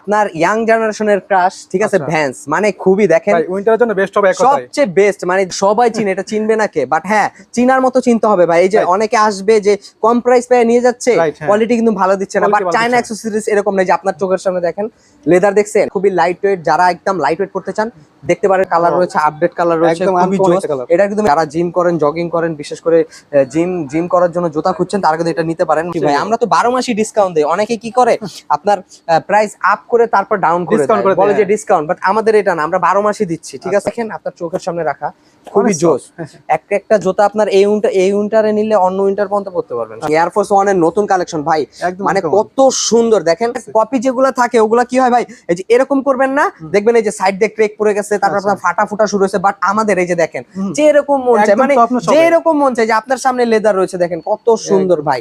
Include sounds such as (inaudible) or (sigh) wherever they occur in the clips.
আপনার ইয়াং জেনারেশনের ক্রাশ ঠিক আছে আচ্ছা। ভ্যান্স মানে খুবই দেখেন উইন্টারের জন্য বেস্ট হবে সবচেয়ে বেস্ট মানে সবাই (laughs) চিনে এটা চিনবে না কে? বাট হ্যাঁ চিনার মতো চিনতে হবে ভাই। এই যে অনেকে আসবে যে কম প্রাইস পেয়ে নিয়ে যাচ্ছে হ্যাঁ। কোয়ালিটি কিন্তু ভালো দিচ্ছে না। বাট চায়না অ্যাক্সেসরিজ এরকম নেই যে আপনার চোখের সামনে দেখেন লেদার দেখছেন খুবই লাইট ওয়েট যারা একদম লাইট ওয়েট করতে চান দেখতে পারেন কালার রয়েছে আপডেট কালার রয়েছে খুবই জোস। এটা কিন্তু যারা জিম করেন জগিং করেন বিশেষ করে জিম জিম করার জন্য জুতা খুঁজছেন তারা কিন্তু এটা নিতে পারেন। ভাই আমরা তো বারো মাসই ডিসকাউন্ট দেই। অনেকে কি করে (laughs) আপনার প্রাইস আপ করে তারপর ডাউন করে বলে যে হ্যাঁ। ডিসকাউন্ট বাট আমাদের এটা না আমরা বারো মাসই দিচ্ছি ঠিক আছে? দেখেন আপনার চোখের সামনে রাখা। খুবই অনেক জোস একটা একটা জুতা আপনার এই উইন্টার এই উইন্টারে নিলে অন্য উইন্টার পর্যন্ত পড়তে পারবেন। এয়ারফোর্স ওয়ানের নতুন কালেকশন ভাই। মানে কত সুন্দর। দেখেন কপি যেগুলো থাকে ওগুলা কি হয় ভাই? এই যে এরকম করবেন না দেখবেন এই যে সাইড দিয়ে ক্রেক পড়ে গেছে তারপর আচ্ছা। আপনার ফাটা ফুটা শুরু হয়েছে বাট আমাদের এই যে দেখেন যে এরকম মন চায় মানে যে এরকম মন চায় যে আপনার সামনে লেদার রয়েছে দেখেন কত সুন্দর ভাই।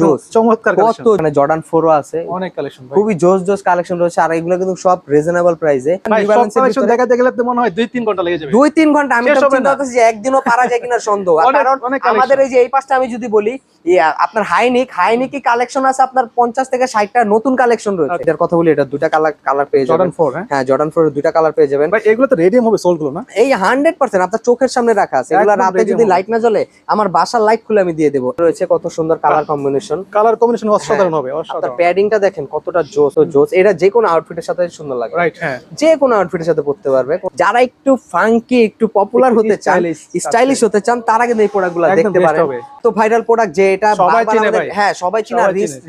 জোস চমৎকার কত মানে জর্ডান ফোরও আছে। অনেক কালেকশন খুবই জোস জোস কালেকশন রয়েছে আর এগুলো কিন্তু সব রিজনেবল প্রাইসে দেখাতে গেলে তো মনে হয় দুই তিন ঘণ্টা লেগে যাবে। দুই তিন ঘণ্টা আমি শেষ তো হবে চিন্তা না। করতেছি যে একদিনও পারা যায় কিনা সন্দেহ। কারণ আমাদের এই যে এই পাশটা আমি যদি বলি আপনার হাইনিক হাইনিকই কালেকশন আছে আপনার পঞ্চাশ থেকে ষাটটা নতুন কালেকশন রয়েছে। এটার কথা বলি এটা দুটা কালার কালার পেয়ে যাবেন। হ্যাঁ? জর্ডান ফোর দুটা কালার পেয়ে যাবেন। এগুলো তো রেডিয়াম হবে সোল না? এই হান্ড্রেড পার্সেন্ট আপনার চোখের সামনে রাখা আছে। এগুলো রাতে যদি লাইট না জ্বলে আমার বাসার লাইট খুলে আমি দিয়ে দেবো। রয়েছে কত সুন্দর কালার কম্বিনেশন কালার কম্বিনেশন অসাধারণ হবে আপনার অসাধারণ। প্যাডিংটা দেখেন কতটা জোস ও জোস। এটা যে কোনো আউটফিটের সাথে সুন্দর লাগে রাইট হ্যাঁ। যে কোনো আউটফিটের সাথে পড়তে পারবে। যারা একটু ফাঙ্কি একটু পপুলার হতে চান স্টাইলিশ হতে চান তারা কিন্তু এই প্রোডাক্টগুলো দেখতে পারেন। তো ভাইরাল প্রোডাক্ট যে এটা সবাই চিনে হ্যাঁ সবাই চিনে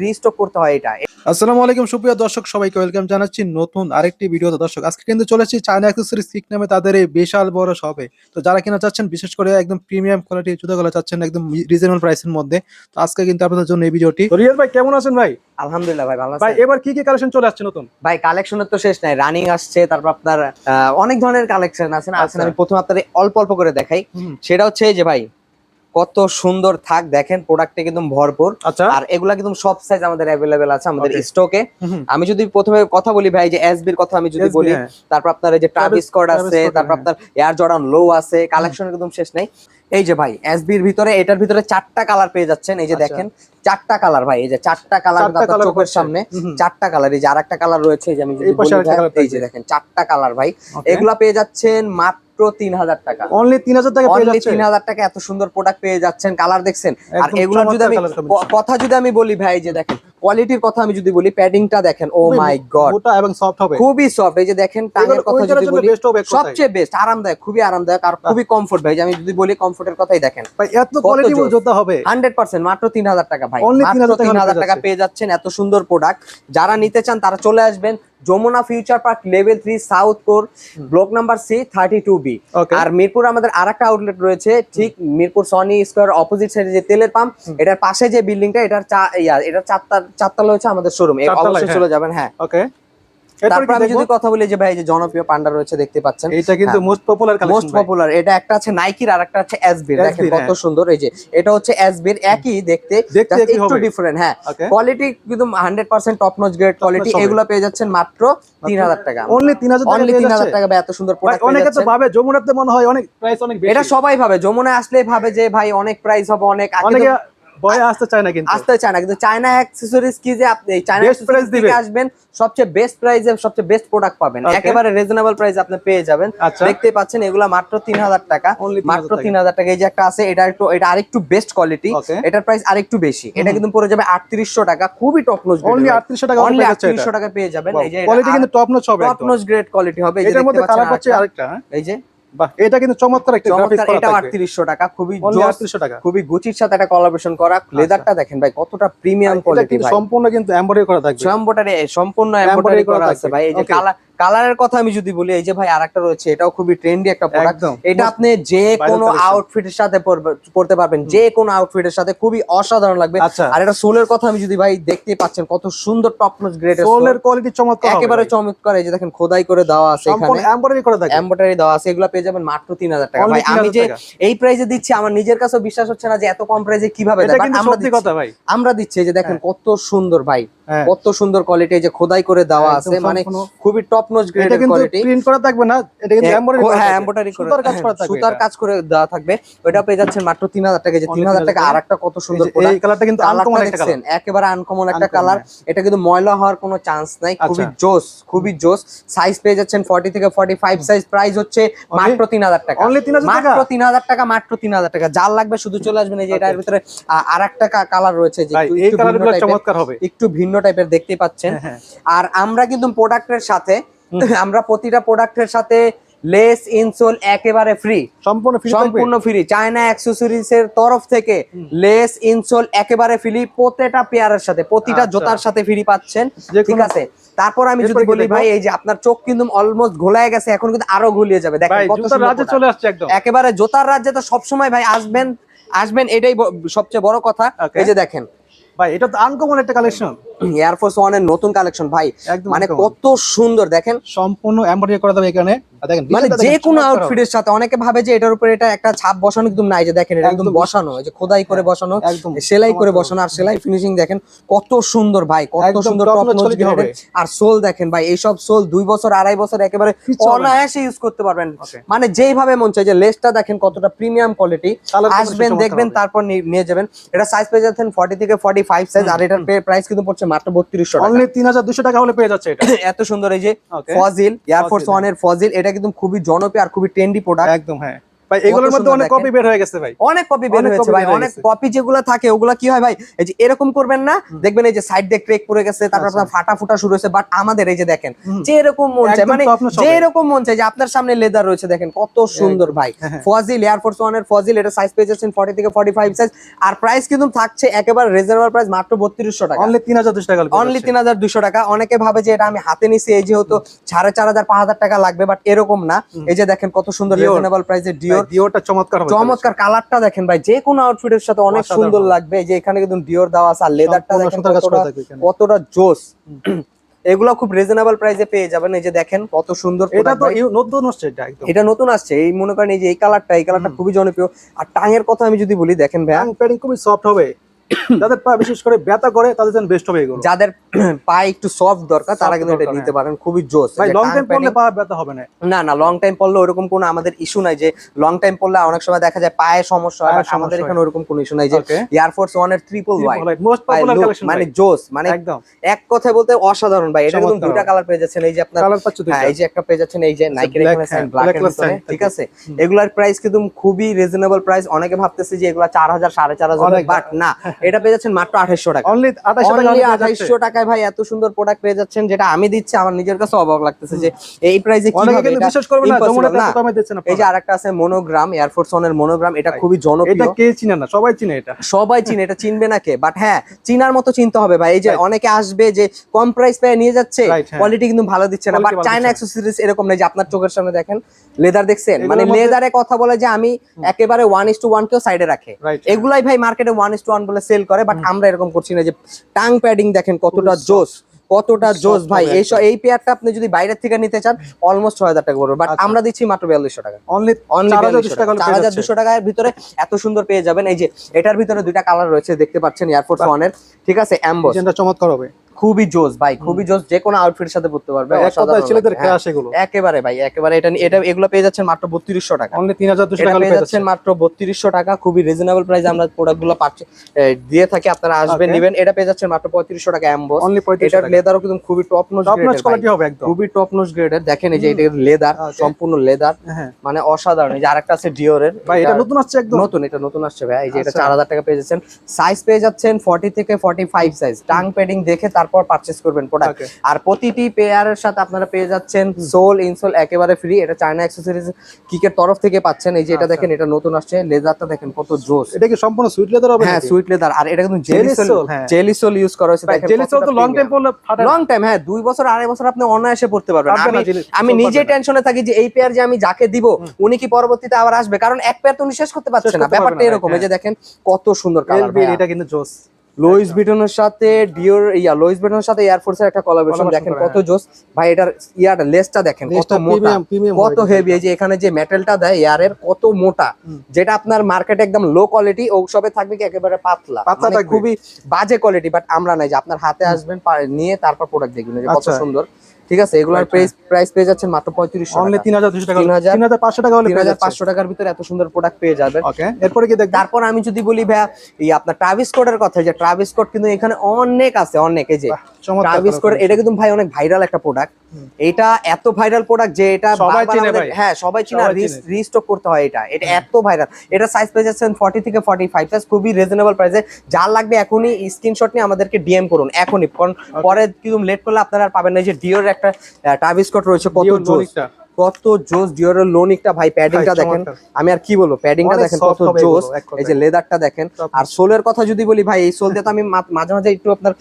রিস্টক করতে হয় এটা। আসসালামু আলাইকুম সুপ্রিয় দর্শক সবাইকে ওয়েলকাম জানাচ্ছি নতুন আরেকটি ভিডিওতে। দর্শক আজকে কিন্তু চলেছি চায়না অ্যাক্সেসরিজ সিক নামে তাদের এই বিশাল বড় শপে তো যারা কিনা চাচ্ছেন বিশেষ করে একদম প্রিমিয়াম কোয়ালিটির জুতাগুলো চাচ্ছেন একদম রিজনেবল প্রাইসের মধ্যে তো আজকে কিন্তু আপনাদের জন্য এই ভিডিওটি ভাই কেমন আছেন ভাই? আলহামদুলিল্লাহ ভাই ভালো ভাই এবার কি কি কালেকশন চলে আসছে নতুন? ভাই কালেকশনের তো শেষ নাই রানিং আসছে তারপর আপনার আহ, অনেক ধরনের কালেকশন আছে না? আছে আচ্ছা। আমি প্রথমে আপনার অল্প অল্প অল্প করে দেখাই। সেটা হচ্ছে এই যে ভাই কত সুন্দর থাক দেখেন প্রোডাক্টে কিন্তু ভরপুর। আচ্ছা। আর এগুলা কিন্তু সব সাইজ আমাদের অ্যাভেলেবেল আছে আমাদের. স্টকে আমি যদি প্রথমে কথা বলি ভাই যে এসবির কথা আমি যদি বলি হ্যাঁ। তারপর আপনার এই যে ট্রাভিস Travis আছে তারপর হ্যাঁ। আপনার এয়ার জর্ডান লো আছে কালেকশন একদম শেষ নাই। এই যে ভাই এসবির ভিতরে এটার ভিতরে চারটা কালার পেয়ে যাচ্ছেন এই যে আচ্ছা। দেখেন। চারটা কালার ভাই এই যে চারটা কালার চোখের সামনে। চারটা কালার এই যে আরেকটা কালার রয়েছে এই যে আমি যদি এই যে দেখেন চারটা কালার ভাই। এগুলা পেয়ে যাচ্ছেন মাত্র তিন হাজার টাকা। অনলি তিন হাজার টাকা অনলি তিন হাজার টাকা এত সুন্দর প্রোডাক্ট পেয়ে যাচ্ছেন কালার দেখছেন। আর এগুলোর যদি আমি কথা যদি আমি বলি ভাই যে দেখেন কোয়ালিটির কথা আমি যদি বলি প্যাডিংটা দেখেন ও মাই গড মোটা এবং সফট হবে। খুবই সফট এই যে দেখেন টাঙ্গের কথা যদি বলি সবচেয়ে বেস্ট আরামদায়ক খুবই আরামদায়ক আর খুবই কমফোর্ট ভাই। আমি যদি বলি কমফোর্টের কথাই দেখেন। ভাই এত কোয়ালিটি বল জুতা হবে। হান্ড্রেড পার্সেন্ট মাত্র তিন হাজার টাকা ভাই। মাত্র 3,000 টাকা তিন হাজার টাকা পেয়ে যাচ্ছেন এত সুন্দর প্রোডাক্ট যারা নিতে চান তারা চলে আসবেন। Jamuna future park level three south core block number C thirty two B. আর মিরপুর আমাদের আর একটা আউটলেট রয়েছে ঠিক মিরপুর সনি স্কোয়ার অপোজিট সাইডে যে তেলের পাম্প এটার পাশে যে বিল্ডিংটা এটার চা ইয়া এটার চারটা চারতলা হচ্ছে আমাদের শোরুম অবশ্যই হ্যাঁ। চলে যাবেন হ্যাঁ। ওকে তারপর আমি যদি কথা বলি যে ভাই যে জনপ্রিয় পান্ডা রয়েছে দেখতে পাচ্ছেন। এটা কিন্তু। মোস্ট পপুলার মোস্ট পপুলার এটা একটা আছে নাইকির আর একটা আছে এসবির দেখেন কত হ্যাঁ। সুন্দর। এই যে এটা হচ্ছে এসবির একই দেখতে। একটু ডিফারেন্ট হ্যাঁ। কোয়ালিটি কিন্তু hundred percent top notch grade quality এগুলো পেয়ে যাচ্ছেন মাত্র তিন হাজার টাকা। অনলি তিন হাজার টাকা অনলি পেয়ে তিন হাজার যাচ্ছে। টাকা বা এত সুন্দর ভাই, প্রোডাক্ট অনেকে তো ভাবে যমুনাতে মনে হয় অনেক প্রাইস অনেক বেশি। এটা সবাই ভাবে যমুনায় আসলে ভাবে যে ভাই অনেক প্রাইস হবে অনেকে তো আসতে চায় না কিন্তু। আসতে চায় না কিন্তু চায়না অ্যাক্সেসরিজ কি যে আপনি চায়না price দিবে। আসবেন সবচেয়ে বেস্ট প্রাইসে সবচেয়ে বেস্ট প্রোডাক্ট পাবেন। একেবারে রিজনেবল প্রাইস আপনি পেয়ে যাবেন। আচ্ছা। দেখতে পাচ্ছেন এগুলা মাত্র তিন হাজার টাকা। Only 3,000 মাত্র টাকা। এই যে একটা আছে এটা একটু এটা আরেকটু বেস্ট কোয়ালিটি এটার প্রাইস আরেকটু বেশি। এটা কিন্তু পড়ে যাবে আটত্রিশশো টাকা। খুবই টপ নোজ অনলি আটত্রিশশো টাকা অনলি পেয়ে যাচ্ছে আটত্রিশশো এটা। টাকা পেয়ে যাবেন। এই যে কোয়ালিটি কিন্তু টপ নচ হবে টপ নোজ গ্রেড কোয়ালিটি হবে। এই যে এটার মধ্যে কালার পাচ্ছে আরেকটা। হ্যাঁ? এই যে এটা কিন্তু চমৎকার একটা গ্রাফিক্স করা থাকবে। আটত্রিশশো টাকা খুবই অনলি জোস, আটত্রিশশো টাকা। খুবই গুচির সাথে একটা কোলাবোরেশন করা লেদারটা দেখেন ভাই কতটা প্রিমিয়াম এটা কোয়ালিটি ভাই। সম্পূর্ণ কিন্তু এমব্রয়ডারি করা থাকবে। সম্পূর্ণ Embroidery এমব্রয়ডারি করা আছে ভাই এই যে. কালার কালারের কথা আমি যদি বলি এই যে ভাই আরেকটা রয়েছে এটাও খুবই ট্রেন্ডি একটা প্রোডাক্ট এটা আপনি যে কোনো. আউটফিটের সাথে পরতে পারবেন। যে কোনো আউটফিটের সাথে খুবই অসাধারণ লাগবে। আচ্ছা। আর এটা সোলের কথা আমি যদি ভাই দেখতে পাচ্ছেন কত সুন্দর টপ নচ গ্রেড সোলের কোয়ালিটি চমৎকার একেবারে চমৎকার এই যে দেখেন খোদাই করে দেওয়া আছে এখানে। এমব্রয়ডারি করা থাকবে এমব্রয়ডারি দেওয়া আছে এগুলো পেয়ে যাবেন মাত্র তিন হাজার টাকা। ভাই আমি যে। এই প্রাইসে দিচ্ছি আমার নিজের কাছেও বিশ্বাস হচ্ছে না যে এত কম প্রাইসে কীভাবে দেয় আমরা দিচ্ছি। কথা ভাই। আমরা দিচ্ছি এই যে দেখেন কত সুন্দর ভাই। হ্যাঁ। কত সুন্দর কোয়ালিটি যে খোদাই করে দেওয়া আছে মানে খুবই টপ নোজ এটা গ্রেডের কোয়ালিটি প্রিন্ট করা থাকবে না এটা কিন্তু এমব্রয়ডারি হ্যাঁ। এমব্রয়ডারি করে সুতার কাজ করা থাকবে সুতার কাজ করে দেওয়া থাকবে। ওটা পেয়ে যাচ্ছেন মাত্র তিন হাজার টাকা যে Only তিন হাজার টাকা 3000 আর একটা কত সুন্দর এই এই কালারটা কিন্তু আনকমন একটা কালার একেবারে আনকমন একটা কালার হ্যাঁ। এটা কিন্তু ময়লা হওয়ার কোনো চান্স নাই খুবই আচ্ছা। জোস খুবই জোস। সাইজ পেয়ে যাচ্ছেন 40 থেকে 45 সাইজ প্রাইস হচ্ছে মাত্র 3000 টাকা। Only 3000 টাকা? মাত্র 3000 টাকা মাত্র 3000 টাকা। যার লাগবে শুধু চলে আসবেন এই যে এটার ভিতরে আরেকটা কালার রয়েছে যে এই কালারগুলো চমৎকার হবে। একটু ভিন্ন টাইপের দেখতে পাচ্ছেন। হ্যাঁ, হ্যাঁ। আর আমরা কিন্তু প্রোডাক্টের সাথে (laughs) আমরা প্রতিটা প্রোডাক্টের সাথে লেস ইনসোল একেবারে ফ্রি সম্পূর্ণ ফ্রি সম্পূর্ণ ফ্রি চায়না অ্যাক্সেসরিজ এর তরফ থেকে লেস ইনসোল একেবারে ফ্রি প্রতিটা পেয়ারের সাথে প্রতিটা আচ্ছা। জোতার সাথে ফ্রি পাচ্ছেন। ঠিক আছে? তারপর আমি যদি বলি ভাই এই যে আপনার চোখ কিন্তু অলমোস্ট ঘোলায় গেছে এখন কিন্তু আরও ঘুলিয়ে যাবে। দেখেন কত সুন্দর রাজ্যে চলে আসছে একদম। একেবারে জোতার রাজ্যে তো সবসময় ভাই আসবেন আসবেন এটাই সবচেয়ে বড় কথা। এই যে দেখেন। ভাই এটা তো আনকমন একটা কালেকশন এয়ারফোর্স ওয়ানের নতুন কালেকশন ভাই। একদম মানে কত সুন্দর দেখেন। সম্পূর্ণ এমব্রয়ডারি করা যাবে এখানে। মানে যে কোনো। আউটফিটের সাথে অনেকে ভাবে যে এটার উপরে এটা একটা ছাপ বসানো কিন্তু নাই যে দেখেন এটা একদম একদম। বসানো এই যে খোদাই করে বসানো একদম। সেলাই করে বসানো আর সেলাই ফিনিশিং দেখেন কত সুন্দর ভাই কত সুন্দর টপ quality হবে। আর সোল দেখেন ভাই এইসব সোল দুই বছর আড়াই বছর একেবারে। অনায়াসে ইউজ করতে পারবেন। মানে যেইভাবে মন চাই যে লেসটা দেখেন কতটা প্রিমিয়াম কোয়ালিটি আসবেন দেখবেন তারপর নিয়ে যাবেন। এটা সাইজ পেয়ে যাচ্ছেন 40 থেকে 45 সাইজ আর এটার প্রাইস কিন্তু পড়ছে মাত্র 3200 টাকা। তিন হাজার দুশো টাকা হলে পেয়ে যাচ্ছে এটা। (coughs) এত সুন্দর এই যে ফজিল এয়ারফোর্স ওয়ানের ফজিল এটা কিন্তু খুবই জনপ্রিয় আর খুবই ট্রেন্ডি প্রোডাক্ট একদম হ্যাঁ। ভাই এগুলোর মধ্যে অনেক কপি বের হয়ে গেছে ভাই। অনেক কপি বের হয়েছে ভাই অনেক কপি যেগুলো থাকে ওগুলা কি হয় ভাই এই যে এরকম করবেন না দেখবেন এই যে সাইড দিয়ে ক্রেক পড়ে গেছে তারপর আচ্ছা। আপনার ফাটা ফুটা শুরু হয়েছে বাট আমাদের এই যে দেখেন যে এরকম মন চায় মানে যে এরকম মন চায় যে আপনার সামনে লেদার রয়েছে দেখেন কত সুন্দর ভাই। ফজিল এয়ারফোর্স ওয়ানের ফজিল এটা সাইজ পেয়ে যাচ্ছেন 40 থেকে 45 সাইজ আর প্রাইস কিন্তু থাকছে একেবারে রিজনেবল প্রাইস মাত্র 3200 টাকা। অনলি তিন হাজার দুশো টাকা অনলি যাচ্ছে। তিন হাজার দুশো টাকা। অনেকে ভাবে যে এটা আমি হাতে নিছি এই যেহেতু সাড়ে চার হাজার পাঁচ হাজার টাকা লাগবে বাট এরকম না। এই যে দেখেন কত সুন্দর। রিজনেবল প্রাইসে ভাই, ডিওর ডিওরটা চমৎকার চমৎকার কালারটা দেখেন ভাই যে কোনো আউটফিটের সাথে অনেক সুন্দর লাগবে। যে এখানে কিন্তু ডিওর দেওয়া আছে আর লেদারটা দেখেন কতটা জোস। এগুলো খুব রিজনেবল প্রাইসে পেয়ে যাবেন। এই যে দেখেন কত সুন্দর এটা তো নতুন হচ্ছে এটা একদম। এটা নতুন আসছে। এই মনে করেন এই যে এই কালারটা এই কালারটা খুবই জনপ্রিয়। আর টাঙের কথা আমি যদি বলি দেখেন ভাই প্যাডিং খুবই সফট হবে। যাদের পা বিশেষ করে ব্যথা করে তাদের জন্য বেস্ট হবে এগুলো। যাদের (clears throat) পায়ে একটু সফট দরকার তারা কিন্তু এটা নিতে হ্যাঁ। পারেন খুবই জোস। ভাই লং টাইম পরলে পা ব্যথা হবে না। না না লং টাইম ওরকম কোনো আমাদের ইস্যু নাই যে লং টাইম অনেক সময় দেখা যায় পায়ে সমস্যা হয় আমাদের এখানে ওরকম কোনো ইস্যু নাই যে Okay. এয়ারফোর্স ওয়ানের triple white most popular collection মানে জোস মানে একদম। এক কথায় বলতে অসাধারণ ভাই এটা হবে। কালার পেয়ে যাচ্ছেন এই যে আপনার কালার পাচ্ছ হ্যাঁ এই যে একটা পেয়ে যাচ্ছেন এই যে নাইকের black, এখানে সাইন হ্যাঁ, ব্ল্যাক এর ভিতরে ঠিক আছে? এগুলার প্রাইস কিন্তু খুবই রিজনেবল প্রাইস অনেকে ভাবতেছে যে এগুলা চার হাজার সাড়ে চার হাজার অনেক বাট না এটা পেয়ে যাচ্ছেন মাত্র আঠাশশো টাকা। অনলি 2800 টাকা টাকায় ভাই এত সুন্দর প্রোডাক্ট পেয়ে যাচ্ছেন যেটা আমি দিচ্ছি আমার নিজের কাছে অবাক লাগতেছে যে এই প্রাইসে এটা বিশ্বাস করবে না এই যে আরেকটা আছে মনোগ্রাম এয়ারফোর্স ওয়ানের মনোগ্রাম এটা খুবই এটা জনপ্রিয় কে চিনে না? সবাই চিনে এটা। সবাই চিনে এটা চিনবে না কে? বাট হ্যাঁ চিনার মতো চিনতে হবে ভাই। এই যে অনেকে আসবে যে কম প্রাইস পেয়ে নিয়ে যাচ্ছে হ্যাঁ। কোয়ালিটি কিন্তু ভালো দিচ্ছে না। বাট চায়না অ্যাক্সেসরিজ এরকম নেই যে আপনার চোখের সামনে দেখেন লেদার দেখছেন? মানে লেদারে কথা বলে যে আমি একেবারে ওয়ান ইস টু ওয়ান কেও সাইডে রাখে। এগুলাই ভাই মার্কেটে ওয়ান ইস টু ওয়ান বলে সেল করে বাট আমরা এরকম করছি না যে টাং প্যাডিং দেখেন কতটা। জোস কতটা জোস ভাই। এই এই পেয়ারটা আপনি যদি বাইরের থেকে নিতে চান অলমোস্ট ছয় হাজার টাকা পড়বে বাট আচ্ছা। আমরা দিচ্ছি মাত্র বিয়াল্লিশশো টাকা। অনলি অনলি 4200 টাকা। হলে চার হাজার দুশো টাকার ভিতরে এত সুন্দর পেয়ে যাবেন। এই যে এটার ভিতরে দুইটা কালার রয়েছে দেখতে পাচ্ছেন এয়ারফোর্স। ওয়ানের ঠিক আছে অ্যাম্বস চমৎকার হবে। খুবই জোস ভাই খুবই জোস যে কোনো আউটফিটের সাথে পড়তে পারবে ছেলেদের। হ্যাঁ, ক্রাশ এগুলো। একেবারে ভাই একেবারে এটা এটা এগুলো পেয়ে যাচ্ছেন মাত্র বত্রিশশো টাকা। অনলি 3200 এটা টাকা পেয়ে যাচ্ছেন যাচ্ছে মাত্র বত্রিশশো টাকা খুবই রিজনেবল প্রাইসে আমরা প্রোডাক্টগুলো পাচ্ছি দিয়ে থাকি আপনারা আসবেন. নিবেন। এটা পেয়ে যাচ্ছেন মাত্র পঁয়ত্রিশশো টাকা অ্যাম্বস অনলি 3500 এটার লেদারও কিন্তু খুবই top notch top notch quality হবে একদম। খুবই টপ নোজ গ্রেডের দেখেন এই যে এটা লেদার সম্পূর্ণ লেদার হ্যাঁ। মানে অসাধারণ। এই যে আরেকটা আছে ডিওরের ভাই এটা নতুন আসছে একদম। নতুন এটা নতুন আসছে ভাই। এই যে এটা আচ্ছা। চার হাজার টাকা পেয়ে যাচ্ছেন। সাইজ পেয়ে যাচ্ছেন ফর্টি থেকে forty five size tongue padding দেখে তারপর পারচেস করবেন প্রোডাক্ট আর প্রতিটি পেয়ারের সাথে আপনারা পেয়ে যাচ্ছেন সোল ইনসোল একেবারে ফ্রি এটা চায়না অ্যাক্সেসরিজ কিকের তরফ থেকে পাচ্ছেন। এই যে এটা আচ্ছা। দেখেন এটা নতুন আসছে। লেদারটা দেখেন কত জোস এটা কি সম্পূর্ণ সুইট লেদার হবে হ্যাঁ সুইট লেদার আর এটা কিন্তু জেলিসোল sole, হ্যাঁ। জেলিসোল ইউজ করা হয়েছে। দেখেন জেলি তো লং টাইম পরলে ফাটে লং টাইম হ্যাঁ দুই বছর আড়াই বছর আপনি অনায়াসে পড়তে পারবেন। পারবে আমি আমি নিজে টেনশনে থাকি যে এই পেয়ার যে আমি যাকে দিব উনি কি পরবর্তীতে আবার আসবে? কারণ এক পেয়ার তো উনি শেষ করতে পারছে না। ব্যাপারটা এরকম। এই যে দেখেন কত সুন্দর কালার এটা কিন্তু জোস লোইস বিটনের সাথে ডিওর ইয়া লোইস বিটনের সাথে এয়ারফোর্সের একটা কোলাবোরেশন দেখেন কত জোস ভাই এটার ইয়াটা লেসটা দেখেন কত মোটা কত হেভি এই যে এখানে যে মেটালটা দেয় এয়ারের কত মোটা যেটা আপনার মার্কেটে একদম লো কোয়ালিটি ও ওসবে থাকবে কি একেবারে পাতলা। পাতলা মানে খুবই বাজে কোয়ালিটি বাট আমরা নাই যে আপনার হাতে আসবেন নিয়ে তারপর প্রোডাক্ট দেখবেন যে কত আচ্ছা। সুন্দর। ঠিক আছে? এগুলার প্রাইস প্রাইস পেয়ে যাচ্ছেন মাত্র পঁয়ত্রিশশো অনলি তিন হাজার দুশো টাকা 3000 তিন হাজার পাঁচশো টাকা হলে তিন হাজার পাঁচশো টাকার ভিতরে এত সুন্দর প্রোডাক্ট পেয়ে যাবেন। ওকে এরপরে কি দেখ তারপর আমি যদি বলি ভাইয়া এই আপনার ট্রাভিস কোডের কথা যে ট্রাভিস কোড কিন্তু এখানে অনেক আছে অনেক। এই যে ট্রাভিস কোড এটা কিন্তু ভাই অনেক ভাইরাল একটা প্রোডাক্ট। এটা এত ভাইরাল প্রোডাক্ট যে এটা সবাই চিনে হ্যাঁ সবাই চিনে রিস্টক করতে হয় এটা। এটা এত ভাইরাল এটা সাইজ পেয়ে যাচ্ছেন 40 থেকে 45 সাইজ খুবই রিজনেবল প্রাইসে যার লাগবে এখনই স্ক্রিনশট নিয়ে আমাদেরকে ডিএম করুন এখনই। কারণ পরে কিন্তু লেট করলে আপনারা আর পাবেন না। যে ডিওর একটা ট্রাভিস কোড রয়েছে কত জোস। কত জোস ডিওরের লোনিকটা ভাই। প্যাডিংটা দেখেন। আমি আর কি বলব? প্যাডিংটা দেখেন কত জোস। এই যে লেদারটা দেখেন। আর সোলের কথা যদি বলি ভাই এই সোল দিয়ে তো আমি মাঝে মাঝে একটু আপনার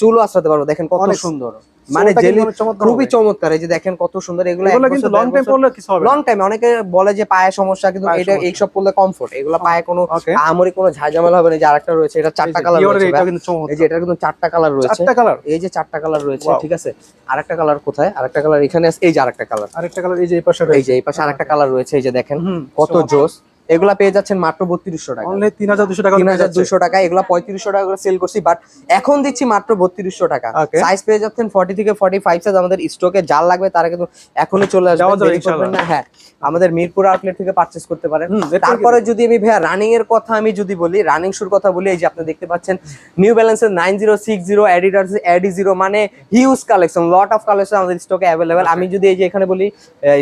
চুলও আশ্রাতে পারব। দেখেন কত সুন্দর। মানে জেলি খুবই চমৎকার। এই যে দেখেন কত সুন্দর এগুলো কিন্তু লং টাইম পরলে কিছু হবে লং টাইম অনেকে বলে যে পায়ে সমস্যা কিন্তু এটা সমস্যা। এইসব পরলে কমফোর্ট এগুলো পায়ে কোনো আমরি কোনো ঝাঁঝামেলা হবে না। যে আরেকটা রয়েছে এটা চারটা কালার রয়েছে এটা কিন্তু চমৎকার। এই যে এটা কিন্তু চারটা কালার রয়েছে। চারটা কালার এই যে চারটা কালার রয়েছে ঠিক আছে? আরেকটা কালার কোথায়? আরেকটা কালার এখানে আছে এই যে আরেকটা কালার আরেকটা কালার এই যে এই পাশে এই যে এই পাশে আরেকটা কালার রয়েছে এই যে দেখেন কত জোস এগুলা পেয়ে যাচ্ছেন মাত্র বত্রিশশো টাকা। অনলি তিন হাজার দুশো টাকা তিন হাজার দুশো টাকা এগুলা পঁয়ত্রিশশো টাকা করে সেল করছি বাট এখন দিচ্ছি মাত্র বত্রিশশো টাকা। সাইজ পেয়ে যাচ্ছেন ফর্টি থেকে ফর্টি ফাইভ সাইজ আমাদের স্টকে যার লাগবে তারা কিন্তু এখনই চলে আসবে। না হ্যাঁ। আমাদের মিরপুর আউটলেট থেকে পারচেস করতে পারেন। তারপরে যদি আমি ভাইয়া রানিং এর কথা আমি যদি বলি রানিং শুর কথা বলি এই যে আপনি দেখতে পাচ্ছেন নিউ ব্যালেন্সের nine zero six zero Adidas Adizero মানে huge collection lot of collection আমাদের স্টকে অ্যাভেলেবেল আমি যদি এই যে এখানে বলি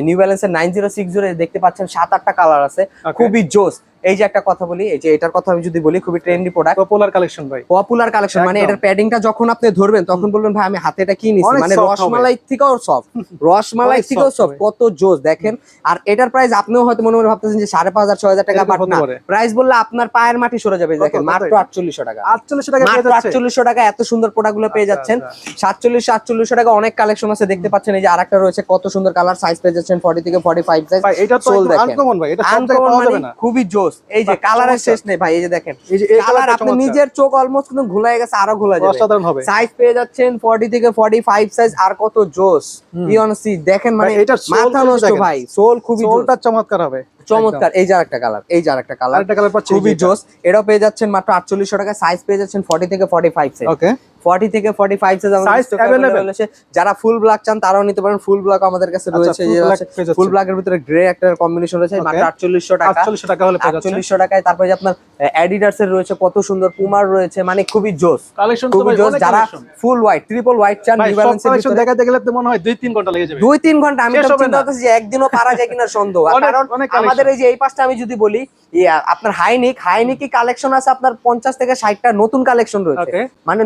নিউ ব্যালেন্সের নাইন জিরো সিক্স জিরো দেখতে পাচ্ছেন সাত আটটা কালার আছে। Okay. খুবই জোস এই যে একটা কথা বলি এই যে এটার কথা আমি যদি বলি খুবই ট্রেন্ডি প্রোডাক্ট পপুলার কালেকশন ভাই। পপুলার কালেকশন মানে। এটার প্যাডিংটা যখন আপনি ধরবেন তখন বলবেন ভাই আমি হাতে এটা কি নিছি মানে রসমালাই থেকেও সফট রসমালাই থেকেও সফট কত জোস দেখেন। আর এটার প্রাইস আপনিও হয়তো মনে মনে ভাবতেছেন যে সাড়ে পাঁচ হাজার ছয় হাজার টাকা বাট না। পারে। প্রাইস বললে আপনার পায়ের মাটি সরে যাবে দেখেন মাত্র? আটচল্লিশশো টাকা। আটচল্লিশ টাকা মাত্র আটচল্লিশশো টাকা এত সুন্দর প্রোডাক্টগুলো পেয়ে আচ্ছা, যাচ্ছেন। আচ্ছা। সাতচল্লিশশো আটচল্লিশশো টাকা অনেক কালেকশন আছে দেখতে পাচ্ছেন এই যে আরেকটা রয়েছে কত সুন্দর কালার সাইজ পেয়ে যাচ্ছেন ফর্টি থেকে ফর্টি ফাইভ সাইজ ভাই এটা তো আনকমন ভাই এটা মানে না। খুবই জোস। এই যে কালারের শেষ নেই ভাই এই যে দেখেন। কালার আপনি নিজের চোখ অলমোস্ট কিন্তু ঘুলাই গেছে আরও ঘুলা যাবে। অসাধারণ হবে। সাইজ পেয়ে যাচ্ছেন 40 থেকে 45 সাইজ আর কত জোস। হুম। ইউএনসি দেখেন মানে মাথা নষ্ট ভাই সোল খুবই সোলটা চমৎকার হবে। চমৎকার এই যে আরেকটা কালার এই যে আরেকটা কালার আরেকটা কালার পাচ্ছি খুবই জোস। এটাও পেয়ে যাচ্ছেন মাত্র 4800 টাকা সাইজ পেয়ে যাচ্ছেন 40 থেকে 45 সাইজ ওকে 40 থেকে 45 সাইজ আছে যারা ফুল ব্ল্যাক চান তারাও নিতে পারেন। ফুল ব্ল্যাক আমাদের কাছে আচ্ছা, রয়েছে ফুল ব্ল্যাকের ভিতরে গ্রে একটা কম্বিনেশন রয়েছে মাত্র 4800 টাকা। আটচল্লিশ টাকা হলে পেয়ে যাচ্ছে আটচল্লিশশো টাকায় তারপরে আপনার অ্যাডিডাস এর রয়েছে কত সুন্দর পুমার রয়েছে মানে খুবই জোস। কালেকশন খুবই জোস। যারা ফুল হোয়াইট ট্রিপল হোয়াইট চান ভিতরে। দেখাতে গেলে তো মনে হয় দুই তিন ঘণ্টা লেগে যাবে। দুই তিন ঘণ্টা আমি তো চিন্তা। করতেছি যে একদিনও পারা যায় কিনা সন্দেহ। (laughs) কারণ আমাদের এই যে এই পাশটা আমি যদি বলি আপনার হাইনিক হাইনিকি কালেকশন আছে আপনার পঞ্চাশ থেকে ষাটটা নতুন কালেকশন রয়েছে। মানে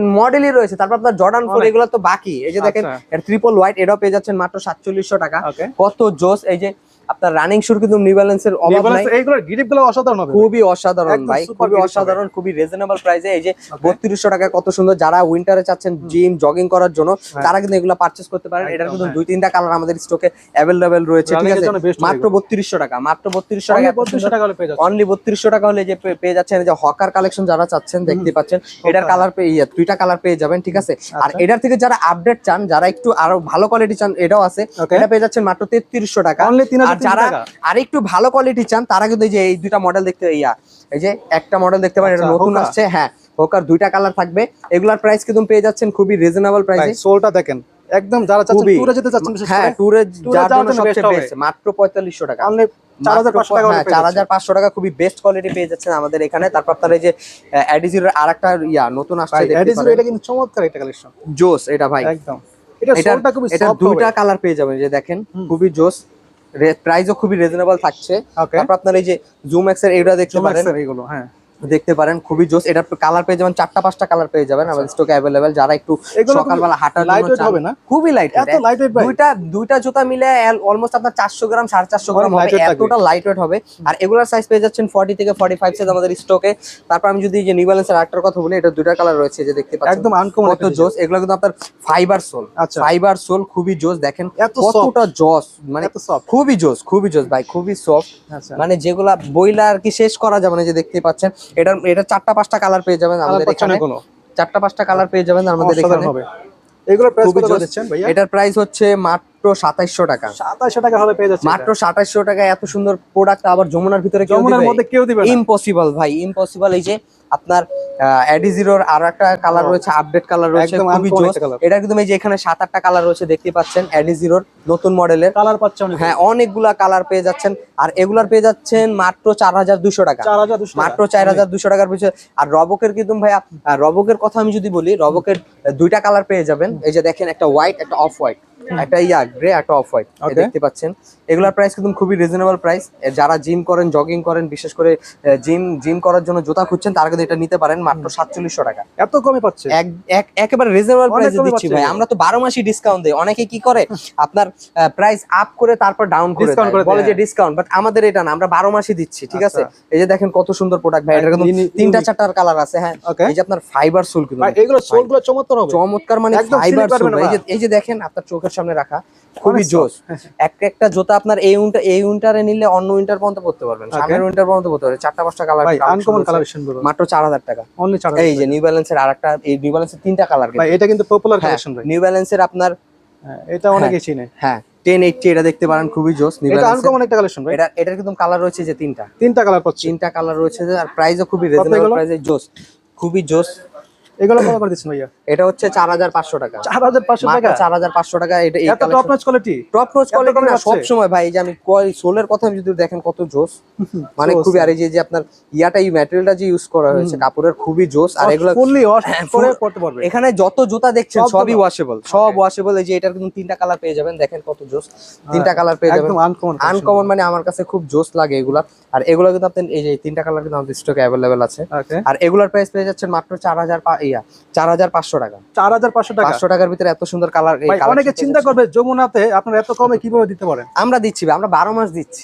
রয়েছে। তারপর আপনার জর্ডান ফোর এগুলো তো বাকি। এই যে দেখেন আচ্ছা। ট্রিপল হোয়াইট এটাও পেয়ে যাচ্ছেন মাত্র সাতচল্লিশশো টাকা। কত জোস এই যে আপনার রানিং শুর কিন্তু নিউ ব্যালেন্সের অভাব নাই। এইগুলোর গিরিপগুলো অসাধারণ হবে। খুবই অসাধারণ ভাই খুবই অসাধারণ খুবই রিজনেবল প্রাইসে এই যে Okay. বত্রিশশো টাকায় কত সুন্দর যারা উইন্টারে চাচ্ছেন জিম জগিং করার জন্য হ্যাঁ। তারা কিন্তু এগুলো পারচেস করতে পারেন। এটার কিন্তু হ্যাঁ। দুই তিনটা কালার আমাদের স্টকে অ্যাভেলেবেল রয়েছে ঠিক আছে? মাত্র এগুলো। বত্রিশশো টাকা মাত্র বত্রিশশো অনলি টাকা বত্রিশশো টাকা হলে পেয়ে যাচ্ছে অনলি বত্রিশশো টাকা হলে যে পেয়ে যাচ্ছেন এই যে হকার কালেকশন যারা চাচ্ছেন দেখতে পাচ্ছেন এটার কালার পেয়ে ইয়ে, দুইটা কালার পেয়ে যাবেন ঠিক আছে? আর আচ্ছা। এটার থেকে যারা আপডেট চান যারা একটু আরও ভালো কোয়ালিটি চান এটাও আছে। এটা পেয়ে যাচ্ছেন মাত্র তেত্রিশশো টাকা। অনলি তিন আর হাজার যারা আর একটু ভালো কোয়ালিটি চান তারা কিন্তু এই যে এই দুইটা মডেল দেখতে ইয়া এই যে একটা মডেল দেখতে পারেন এটা আচ্ছা, নতুন আসছে হ্যাঁ হোকার দুইটা কালার থাকবে। এগুলার প্রাইস কিন্তু পেয়ে যাচ্ছেন খুবই রিজনেবল প্রাইসে সোলটা দেখেন। একদম যারা চাচ্ছেন। ট্যুরে যেতে চাচ্ছেন হ্যাঁ ট্যুরে যাওয়ার জন্য সবচেয়ে। বেস্ট মাত্র পঁয়তাল্লিশশো টাকা। অনলি চার হাজার পাঁচশো টাকা হ্যাঁ, টাকা খুবই বেস্ট কোয়ালিটি পেয়ে যাচ্ছেন আমাদের এখানে। তারপর আপনার এই যে অ্যাডিজির আর একটা ইয়া নতুন আসছে দেখতে। এটা কিন্তু চমৎকার একটা কালেকশন জোস এটা ভাই। একদম। এটা সোলটা খুবই এটা সফট দুইটা কালার পেয়ে যাবেন যে দেখেন খুবই জোস। প্রাইসও খুবই রিজনেবল থাকছে। তারপর আপনার এই যে জুম এক্সের এটা দেখতে পারেন। এগুলো হ্যাঁ। দেখতে পারেন খুবই জোস। এটা কালার পেয়ে যাবেন চারটা পাঁচটা কালার পেয়ে যাবেন আমাদের স্টকে অ্যাভেলেবেল যারা একটু সকালবেলা হাঁটার জন্য হবে না? খুবই লাইট এত লাইট ভাই। দুইটা দুইটা জুতা মিলে অলমোস্ট আপনার চারশো গ্রাম সাড়ে চারশো গ্রাম অনেক হবে এতটা লাইট ওয়েট হবে। আর এগুলোর সাইজ পেয়ে যাচ্ছেন ফর্টি থেকে ফর্টি ফাইভ সাইজ আমাদের স্টকে তারপর আমি যদি যে নিউ ব্যালেন্সের আরেকটার কথা বলি এটা দুইটা কালার রয়েছে যে দেখতে পাচ্ছেন। একদম আনকমন কত জোস। এগুলো কিন্তু আপনার ফাইবার সোল আচ্ছা। ফাইবার সোল খুবই জোস দেখেন কতটা জোস মানে খুবই জোস খুবই জোস ভাই খুবই সফট আচ্ছা। মানে যেগুলা বইলা আর কি শেষ করা যাবে না যে দেখতে পাচ্ছেন। এটার এটা চারটা পাঁচটা কালার পেয়ে যাবেন আমাদের এখানে। চারটা পাঁচটা কালার পেয়ে যাবেন আমাদের এখানে। প্রাইস কত জোস। দিচ্ছেন ভাইয়া? এটার প্রাইস হচ্ছে মাত্র সাতাইশশো টাকা। 2700 টাকা হবে পেয়ে যাচ্ছে মাত্র সাতাইশশো টাকা এত সুন্দর প্রোডাক্ট আবার যমুনার ভিতরে কেউ যমুনার মধ্যে কেউ দিবে না? ইম্পসিবল ভাই ইম্পসিবল এই যে আপনার অ্যাডি জিরোর আরও একটা কালার রয়েছে আপডেট কালার রয়েছে খুবই জোস। এটা কিন্তু এই যে এখানে সাত আটটা কালার রয়েছে দেখতে পাচ্ছেন অ্যাডি জিরোর নতুন মডেলের কালার পাচ্ছেন হ্যাঁ অনেকগুলা কালার পেয়ে যাচ্ছেন। আর এগুলার পেয়ে যাচ্ছেন মাত্র চার হাজার দুশো টাকা। 4200 মাত্র চার হাজার দুশো টাকার পিছনে। আর রবকের কিন্তু ভাইয়া রবকের কথা আমি যদি বলি রবকের দুইটা কালার পেয়ে যাবেন। এই যে দেখেন একটা হোয়াইট একটা অফ হোয়াইট একটা ইয়া গ্রে একটা অফ হোয়াইট দেখতে পাচ্ছেন। এগুলার প্রাইস কিন্তু খুবই রিজনেবল প্রাইস যারা জিম করেন জগিং করেন বিশেষ করে জিম জিম করার জন্য জুতা খুঁজছেন তারা কিন্তু এটা নিতে পারেন মাত্র সাতচল্লিশশো টাকা। এত কমে পাচ্ছে? এক এক- একেবারে রিজনেবল প্রাইসে দিচ্ছি ভাই। আমরা তো বারো মাসই ডিসকাউন্ট দেই। অনেকে কি করে? (laughs) আপনার প্রাইস আপ করে তারপর ডাউন করে বলে যে হ্যাঁ। ডিসকাউন্ট বাট আমাদের এটা না। আমরা বারো মাসই দিচ্ছি ঠিক আছে? আচ্ছা। এই যে দেখেন কত সুন্দর প্রোডাক্ট ভাই। এটা কিন্তু তিনটা চারটার কালার আছে হ্যাঁ। এই যে আপনার ফাইবার সোল কিন্তু এগুলো সোলগুলো চমৎকার হবে। চমৎকার মানে ফাইবার সোল এই যে ভাই। এই যে দেখেন আপনার চোখের সামনে রাখা খুবই জোস। এক একটা জুতা আপনার এই উইন্টার এই উইন্টারে নিলে অন্য উইন্টার পর্যন্ত পড়তে পারবেন। সামনের উইন্টার পর্যন্ত পড়তে পারবেন। চারটা পাঁচটা কালার ভাই আনকমন কালেকশনগুলো মাত্র চার হাজার টাকা। অনলি 4000 এই যে নিউ ব্যালেন্সের আরেকটা এই নিউ ব্যালেন্সের তিনটা কালার ভাই এটা কিন্তু পপুলার হ্যাঁ কালেকশন ভাই। নিউ ব্যালেন্সের আপনার হ্যাঁ, এটা অনেকেই চিনে। হ্যাঁ টেন এইটটি এটা দেখতে পারেন খুবই জোস এটা আনকমন একটা কালেকশন ভাই। এটা এটার কিন্তু কালার রয়েছে যে তিনটা। তিনটা কালার পাচ্ছি। তিনটা কালার রয়েছে যে আর প্রাইসও খুবই রিজনেবল? প্রাইসে জোস। খুবই জোস। এগুলো কত করে দিচ্ছেন ভাইয়া? এটা হচ্ছে চার হাজার পাঁচশো টাকা। 4500 মাত্র টাকা? চার হাজার পাঁচশো টাকা এটা এত top notch quality top notch quality না সব সময় ভাই যে আমি সোলের কথা যদি দেখেন কত জোস। মানে খুবই আর এই যে- আপনার ইয়াটা এই ম্যাটেরিয়ালটা যে ইউজ করা হয়েছে কাপড়ের খুবই জোস আর এগুলো ফুললি ওয়াশ হ্যাঁ, করে full- পারবে। এখানে যত জুতা দেখছেন সবই ওয়াশেবল সব ওয়াশেবল এই যে এটার কিন্তু তিনটা কালার পেয়ে যাবেন দেখেন কত জোস। তিনটা কালার পেয়ে যাবেন। একদম আনকমন আনকমন মানে আমার কাছে খুব জোস লাগে এগুলা। আর এগুলো কিন্তু আপনি এই যে তিনটা কালার কিন্তু আমাদের স্টকে অ্যাভেলেবেল আছে। আর এগুলার প্রাইস পেয়ে যাচ্ছেন মাত্র চার হাজার ইয়া চার হাজার পাঁচশো টাকা। 4500 টাকা? পাঁচশো টাকার ভিতরে এত সুন্দর কালার অনেকে চিন্তা করবে যমুনাতে আপনারা এত কমে কীভাবে দিতে পারেন? আমরা দিচ্ছি আমরা বারো মাস দিচ্ছি।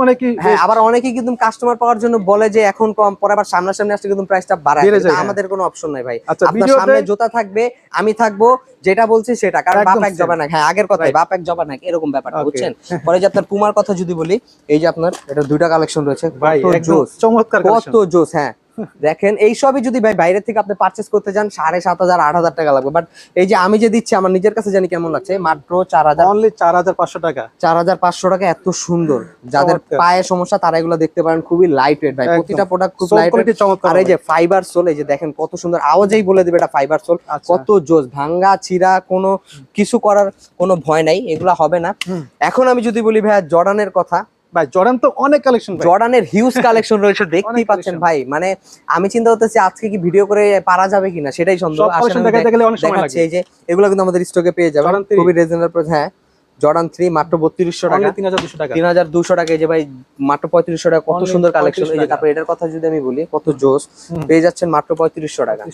মানে কি? হ্যাঁ আবার অনেকেই কিন্তু কাস্টমার পাওয়ার জন্য বলে যে এখন কম পরে আবার সামনাসামনি আসলে কিন্তু প্রাইসটা বাড়ায়। হ্যাঁ। আমাদের কোনো অপশন নাই ভাই। আচ্ছা, আপনার সামনে জুতা থাকবে আমি থাকব যেটা বলছি সেটা কারণ বাপ এক জবা না হ্যাঁ আগের কথাই. বাপ এক জবা না এরকম ব্যাপারটা বুঝছেন? পরে যে আপনার পুমার কথা যদি বলি এই যে আপনার এটা দুইটা কালেকশন রয়েছে। ভাই চমৎকার কত জোস হ্যাঁ। দেখেন এই সবই যদি ভাই বাইরে থেকে আপনি পারচেস করতে যান সাড়ে সাত হাজার আট হাজার টাকা লাগবে। বাট এই যে আমি যে দিচ্ছি আমার নিজের কাছে জানি কেমন লাগছে মাত্র চার হাজার অনলি 4500 টাকা। চার হাজার পাঁচশো টাকা এত সুন্দর। যাদের পায়ে সমস্যা তারা এগুলো দেখতে পারেন খুবই লাইট ওয়েট ভাই প্রতিটা প্রোডাক্ট খুব সোল লাইট চমৎকার আর এই যে ফাইবার সোল এই যে দেখেন কত সুন্দর। আওয়াজেই বলে দিবে এটা ফাইবার সোল আচ্ছা। কত জোস। ভাঙ্গা চিরা কোনো কিছু করার কোনো ভয় নাই এগুলা হবে না। এখন আমি যদি বলি ভাইয়া জর্ডানের কথা ভাই জর্ডান তো অনেক কালেকশন জর্ডানের হিউজ কালেকশন রয়েছে (laughs) দেখতেই পাচ্ছেন ভাই। মানে আমি চিন্তা করতেছি আজকে কি ভিডিও করে পারা যাবে কিনা সেটাই সন্দেহ। দেখাতে গেলে অনেক সময় লাগে। এই যে এগুলো কিন্তু আমাদের স্টকে পেয়ে যাবে খুবই রিজনেবল হ্যাঁ। জর্ডান থ্রি মাত্র বত্রিশশো টাকা। অনলি 3200 টাকা। তিন হাজার দুশো টাকা এই যে ভাই মাত্র পঁয়ত্রিশশো টাকা। কত সুন্দর কালেকশন এই যে। তারপর এটার কথা যদি আমি বলি কত জোস। পেয়ে যাচ্ছেন মাত্র পঁয়ত্রিশশো টাকা।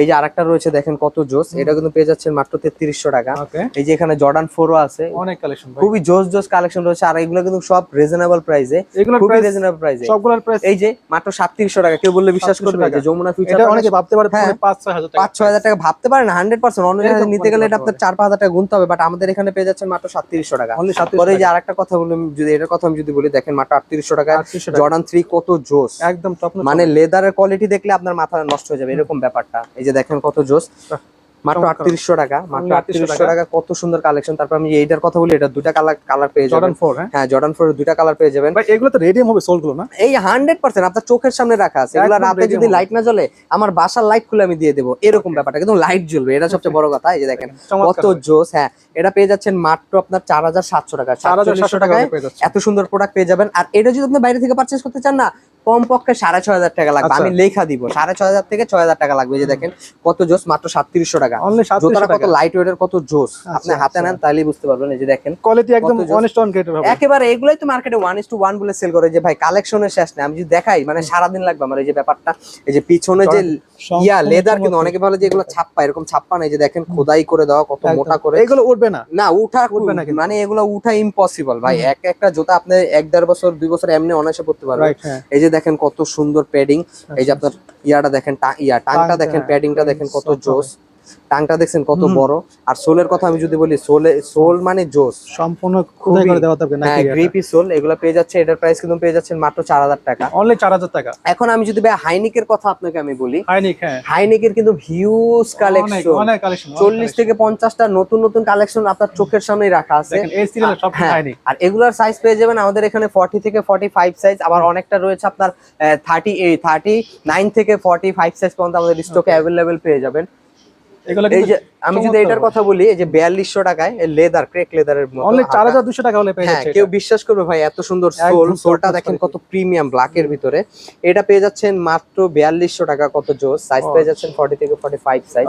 এই যে আরেকটা রয়েছে দেখেন কত জোস। এটা কিন্তু পেয়ে যাচ্ছেন মাত্র তেত্রিশশো টাকা। এই যে এখানে জর্ডান ফোরও আছে। অনেক কালেকশন খুবই জোস জোস কালেকশন রয়েছে। আর এগুলো কিন্তু সব রিজনেবল প্রাইসে খুবই রিজনেবল প্রাইসে সবগুলোর প্রাইস এই যে মাত্র সাতত্রিশশো টাকা। কেউ বললে বিশ্বাস করবে যে যমুনা ফিউচার অনেকে ভাবতে পারে হ্যাঁ। 5 6000 টাকা। পাঁচ ছয় হাজার টাকা ভাবতে পারেন হান্ড্রেড পার্সেন্ট অন্য জায়গায় নিতে গেলে এটা আপনার চার পাঁচ হাজার টাকা গুনতে হবে বাট আমাদের এখানে পেয়ে যাচ্ছেন মাত্র সাতত্রিশশো টাকা। অনলি 37 পরে এই আর আরেকটা কথা বললাম যদি এটার কথা আমি যদি বলি দেখেন মাত্র আটত্রিশশো টাকা। জর্ডান থ্রি কত জোস। একদম মানে লেদারের কোয়ালিটি দেখলে আপনার মাথা নষ্ট হয়ে যাবে এরকম ব্যাপারটা। এই যে দেখেন কত জোস। মাত্র। আটত্রিশশো টাকা মাত্র আটত্রিশশো টাকা কত সুন্দর কালেকশন তারপর আমি এইটার কথা বলি এটা দুটা কালার কালার পেয়ে যাবেন। জর্ডান 4 হ্যাঁ হ্যাঁ জর্ডান ফোর দুটা কালার পেয়ে যাবেন। ভাই এগুলো তো রেডিয়াম হবে সোলগুলো না? এই হান্ড্রেড পার্সেন্ট আপনার চোখের সামনে রাখা আছে। এগুলো রাতে যদি লাইট না জ্বলে আমার বাসার লাইট খুলে আমি দিয়ে দেবো। এরকম ব্যাপারটা কিন্তু লাইট জ্বলবে এটা সবচেয়ে বড় কথা। এই যে দেখেন কত। জোস হ্যাঁ এটা পেয়ে যাচ্ছেন মাত্র আপনার চার হাজার সাতশো টাকা। 4700 সাতচল্লিশশো টাকা টাকায় এত সুন্দর প্রোডাক্ট পেয়ে যাবেন। আর এটা যদি আপনি বাইরে থেকে পারচেস করতে চান না কম পক্ষে সাড়ে ছয় হাজার টাকা লাগবে। আচ্ছা। আমি লেখা দিব সাড়ে ছয় হাজার থেকে ছয় হাজার টাকা লাগবে। এই যে দেখেন কত জোস মাত্র সাতত্রিশশো টাকা। জোতাটা কত লাইট ওয়েটের কত জোস। আপনি আচ্ছা, হাতে আচ্ছা। নেন তাহলেই বুঝতে পারবেন। এই যে দেখেন কোয়ালিটি একদম একেবারে এগুলাই তো মার্কেটে ওয়ান ইস টু ওয়ান বলে সেল করে যে ভাই কালেকশনের শেষ নেই। আমি যদি দেখাই মানে সারাদিন লাগবে আমার এই যে ব্যাপারটা। এই যে পিছনে যে ইয়া লেদার কিন্তু অনেকে বলে যে এগুলো ছাপ্পা এরকম ছাপ্পা নেই। যে দেখেন খোদাই করে দেওয়া কত। মোটা করে। এগুলো উঠবে না। না উঠা উঠবে না। মানে এগুলো উঠা ইম্পসিবল ভাই। এক একটা জুতা আপনি এক দেড় বছর দুই বছর এমনি অনায়াসে পড়তে পারবেন। হ্যাঁ। এই যে দেখেন কত সুন্দর প্যাডিং এই যে আপনার ইয়াটা দেখেন টা- ইয়া টাংটা দেখেন প্যাডিংটা দেখেন কত জোস টাংটা দেখছেন কত বড়? আর সোলের কথা আমি যদি বলি সোলে সোল মানে জোস। সম্পূর্ণ খোদাই করে দেওয়া থাকবে হ্যাঁ নাকি গ্রিপি সোল এগুলো পেয়ে যাচ্ছে এটার প্রাইস কিন্তু পেয়ে যাচ্ছেন মাত্র চার হাজার টাকা। অনলি চার হাজার টাকা। এখন আমি যদি ভাই হাইনিকের কথা আপনাকে আমি বলি হাইনিক হ্যাঁ। হাইনিকের কিন্তু হিউজ কালেকশন অনেক কালেকশন চল্লিশ থেকে পঞ্চাশটা নতুন নতুন কালেকশন আপনার চোখের সামনে রাখা আছে। দেখেন এই সব হ্যাঁ, হাইনিক আর এগুলার সাইজ পেয়ে যাবেন আমাদের এখানে ফর্টি থেকে ফর্টি ফাইভ সাইজ আবার অনেকটা রয়েছে আপনার থার্টি এইট থার্টি নাইন থেকে ফর্টি ফাইভ সাইজ পর্যন্ত আমাদের স্টকে অ্যাভেলেবেল পেয়ে যাবেন। এই যে আমি যদি এটার কথা বলি এই যে বিয়াল্লিশশো টাকায় লেদার ক্রেক লেদারের চার হাজার দুশো টাকা হলে হ্যাঁ কেউ বিশ্বাস করবে ভাই এত সুন্দর সোল সোলটা দেখেন কত প্রিমিয়াম ব্ল্যাকের ভিতরে। এটা পেয়ে যাচ্ছেন মাত্র বিয়াল্লিশশো টাকা কত জোস। সাইজ পেয়ে যাচ্ছেন ফর্টি থেকে ফর্টি ফাইভ সাইজ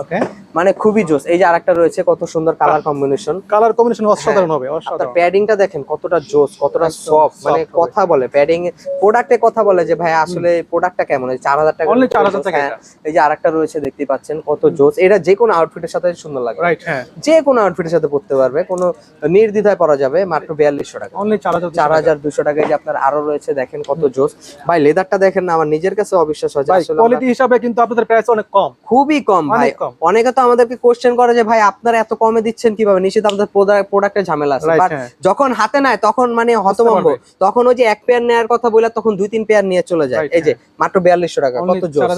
মানে খুবই জোস। এই যে আরেকটা রয়েছে কত সুন্দর কালার কম্বিনেশন কালার কম্বিনেশন অসাধারণ হবে আপনার অসাধারণ। প্যাডিংটা দেখেন কতটা জোস কতটা সফট মানে কথা বলে প্যাডিং প্রোডাক্টে কথা বলে যে ভাই আসলে প্রোডাক্টটা কেমন? চার হাজার টাকা Only 4,000 টাকা এটা। এই যে আরেকটা রয়েছে দেখতে পাচ্ছেন কত জোস। এটা যে কোনো আউটফিটের সাথে সুন্দর লাগে রাইট হ্যাঁ। যে কোনো আউটফিটের সাথে পড়তে পারবে কোনো নির্দ্বিধায় পরা যাবে মাত্র বিয়াল্লিশশো টাকা। অনলি চার হাজার দুশো টাকায় যে আপনার আরও রয়েছে দেখেন কত জোস। ভাই লেদারটা দেখেন না আমার নিজের কাছে অবিশ্বাস হয় কোয়ালিটি হিসাবে কিন্তু আপনাদের প্রাইস অনেক কম। খুবই কম ভাই। অনেকে তো আমাদেরকে কোশ্চেন করে যে ভাই আপনারা এত কমে দিচ্ছেন কীভাবে? নিশ্চিত আমাদের প্রোডাক্টের ঝামেলা আছে। But হ্যাঁ। যখন হাতে নেয় তখন মানে হতভম্ব। তখন ওই যে এক পেয়ার নেওয়ার কথা বলে তখন দুই তিন পেয়ার নিয়ে চলে যায়। এই যে মাত্র বিয়াল্লিশশো টাকা কত জোস?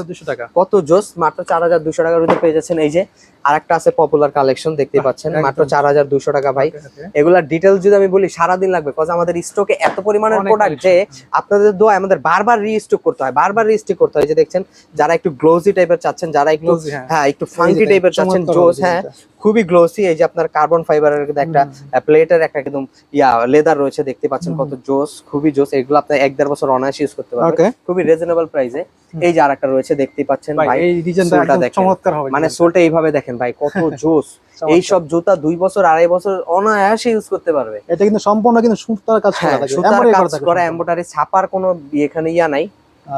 কত জোস? মাত্র চার হাজার দুশো টাকার ভিতরে পেয়ে যাচ্ছেন। এই যে আরেকটা আছে পপুলার কালেকশন দেখতে পাচ্ছেন মাত্র চার হাজার দুশো টাকা ভাই. এগুলার ডিটেলস যদি আমি বলি সারাদিন লাগবে কজ আমাদের স্টকে এত পরিমাণের প্রোডাক্ট যে আপনাদের দোয়া আমাদের বারবার রিস্টক করতে হয় বারবার রিস্টক করতে হয় যে দেখছেন যারা একটু গ্লোজি টাইপের চাচ্ছেন যারা একটু হ্যাঁ। হ্যাঁ একটু ফাঙ্কি টাইপের চাচ্ছেন জোস হ্যাঁ। খুবই গ্লোসি এই যে আপনার কার্বন ফাইবারের একটা প্লেটের একটা একদম ইয়া লেদার রয়েছে দেখতে পাচ্ছেন কত জোস খুবই জোস এগুলো আপনি এক দেড় বছর অনায়াসে ইউজ করতে পারবেন। খুবই রিজনেবল প্রাইসে এই যে আরেকটা রয়েছে দেখতে পাচ্ছেন ভাই এই ডিজাইনটা। চমৎকার হবে মানে সোলটা এইভাবে দেখেন ভাই কত (laughs) জোস। এই সব জুতা দুই বছর আড়াই বছর অনায়াসে ইউজ করতে পারবে। এটা কিন্তু সম্পূর্ণ কিন্তু সুতার কাজ করা হ্যাঁ থাকে সুতার কাজ করা। এম্বোটারি ছাপার কোনো এখানে ইয়া নাই।